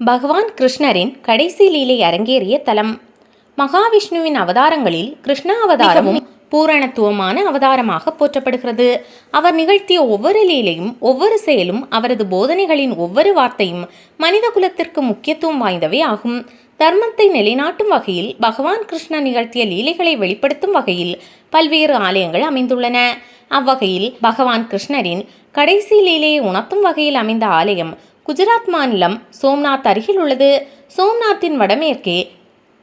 பகவான் கிருஷ்ணரின் கடைசி லீலை அரங்கேறிய தலம். மகாவிஷ்ணுவின் அவதாரங்களில் கிருஷ்ண அவதாரமும் பூரணத்துவமான அவதாரமாக போற்றப்படுகிறது. அவர் நிகழ்த்திய ஒவ்வொரு லீலையும் ஒவ்வொரு செயலும் அவரது போதனைகளின் ஒவ்வொரு வார்த்தையும் மனித குலத்திற்கு முக்கியத்துவம் வாய்ந்தவை ஆகும். தர்மத்தை நிலைநாட்டும் வகையில் பகவான் கிருஷ்ணர் நிகழ்த்திய லீலைகளை வெளிப்படுத்தும் வகையில் பல்வேறு ஆலயங்கள் அமைந்துள்ளன. அவ்வகையில் பகவான் கிருஷ்ணரின் கடைசி லீலையை உணர்த்தும் வகையில் அமைந்த ஆலயம் குஜராத் மாநிலம் சோம்நாத் அருகில் உள்ளது. சோம்நாத்தின் வடமேற்கே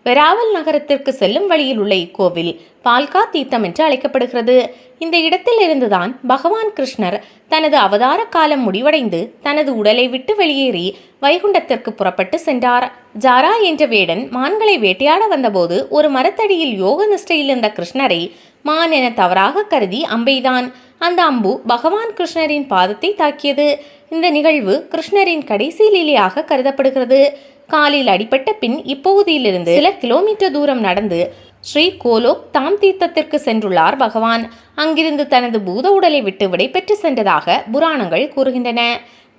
வெராவல் நகரத்திற்கு செல்லும் வழியில் உள்ள இக்கோவில் பால்கா தீர்த்தம் என்று அழைக்கப்படுகிறது. இந்த இடத்தில் இருந்துதான் பகவான் கிருஷ்ணர் தனது அவதார காலம் முடிவடைந்து தனது உடலை விட்டு வெளியேறி வைகுண்டத்திற்கு புறப்பட்டு சென்றார். ஜாரா என்ற வேடன் மான்களை வேட்டையாட வந்தபோது ஒரு மரத்தடியில் யோக நிஷ்டையில் இருந்த கிருஷ்ணரை மான் என தவறாக கருதி அம்பைதான். அந்த அம்பு பகவான் கிருஷ்ணரின் பாதத்தை தாக்கியது. இந்த நிகழ்வு கிருஷ்ணரின் கடைசி லீலையாக கருதப்படுகிறது. காலில் அடிபட்ட பின் இப்பகுதியிலிருந்து சில கிலோமீட்டர் தூரம் நடந்து ஸ்ரீ கோலோக் தாம் தீர்த்தத்திற்கு சென்றுள்ளார் பகவான். அங்கிருந்து தனது பூத உடலை விட்டு விடைபெற்று சென்றதாக புராணங்கள் கூறுகின்றன.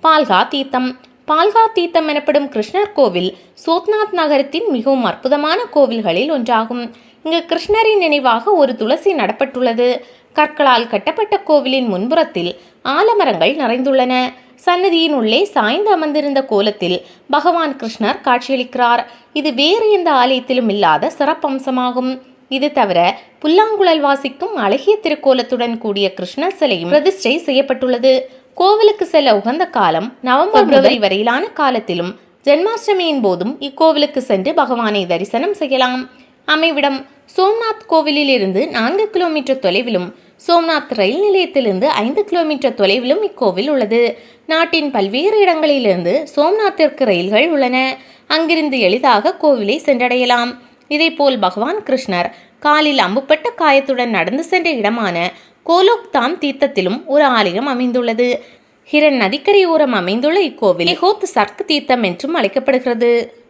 பால்கா தீர்த்தம். பால்கா தீர்த்தம் எனப்படும் கிருஷ்ணர் கோவில் சோத்நாத் நகரத்தின் மிகவும் அற்புதமான கோவில்களில் ஒன்றாகும். இங்கு கிருஷ்ணரின் நினைவாக ஒரு துளசி நடப்பட்டுள்ளது. கற்களால் கட்டப்பட்ட கோவிலின் முன்புறத்தில் ஆலமரங்கள் நிறைந்துள்ளன. சன்னதியின் உள்ளே சாய்ந்து அமர்ந்திருந்த கோலத்தில் பகவான் கிருஷ்ணர் காட்சியளிக்கிறார். இது வேறு எந்த ஆலயத்திலும் இல்லாத சிறப்பம்சமாகும். இது தவிர புல்லாங்குழல் வாசிக்கும் அழகிய திருக்கோலத்துடன் கூடிய கிருஷ்ணர் சிலையும் பிரதிஷ்டை செய்யப்பட்டுள்ளது. கோவிலுக்கு செல்ல உகந்த காலம் நவம்பர் பிப்ரவரி வரையிலான காலத்திலும் ஜென்மாஷ்டமியின் போதும் இக்கோவிலுக்கு சென்று பகவானை தரிசனம் செய்யலாம். அமைவிடம் சோம்நாத் கோவிலில் இருந்து நான்கு கிலோமீட்டர் தொலைவிலும் சோம்நாத் ரயில் நிலையத்திலிருந்து ஐந்து கிலோமீட்டர் தொலைவிலும் இக்கோவில் உள்ளது. நாட்டின் பல்வேறு இடங்களிலிருந்து சோம்நாத்திற்கு ரயில்கள் உள்ளன. அங்கிருந்து எளிதாக கோவிலை சென்றடையலாம். இதேபோல் பகவான் கிருஷ்ணர் காலில் அம்புப்பட்ட காயத்துடன் நடந்து சென்ற இடமான கோலோக்தாம் தீர்த்தத்திலும் ஒரு ஆலயம் அமைந்துள்ளது. ஹிரன் நதிக்கரையோரம் அமைந்துள்ள இக்கோவில் ஹோத் சர்க் தீர்த்தம் என்றும் அழைக்கப்படுகிறது.